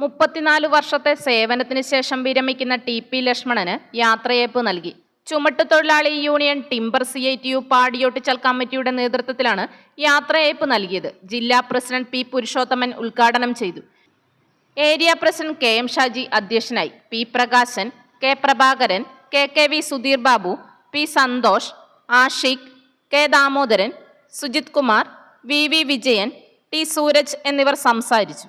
മുപ്പത്തിനാല് വർഷത്തെ സേവനത്തിന് ശേഷം വിരമിക്കുന്ന ടി പി ലക്ഷ്മണന് യാത്രയയപ്പ് നൽകി. ചുമട്ടുതൊഴിലാളി union timber C I T U Padiyottuchal കമ്മിറ്റിയുടെ നേതൃത്വത്തിലാണ് യാത്രയയപ്പ് നൽകിയത്. ജില്ലാ പ്രസിഡന്റ് പി പുരുഷോത്തമൻ ഉദ്ഘാടനം ചെയ്തു. Area president K M Shaji അധ്യക്ഷനായി. P Prakashan K Prabhakaran K K V Sudheer Babu P Santhosh Ashiq K Damodaran Sujith Kumar V V Vijayan T Sooraj എന്നിവർ സംസാരിച്ചു.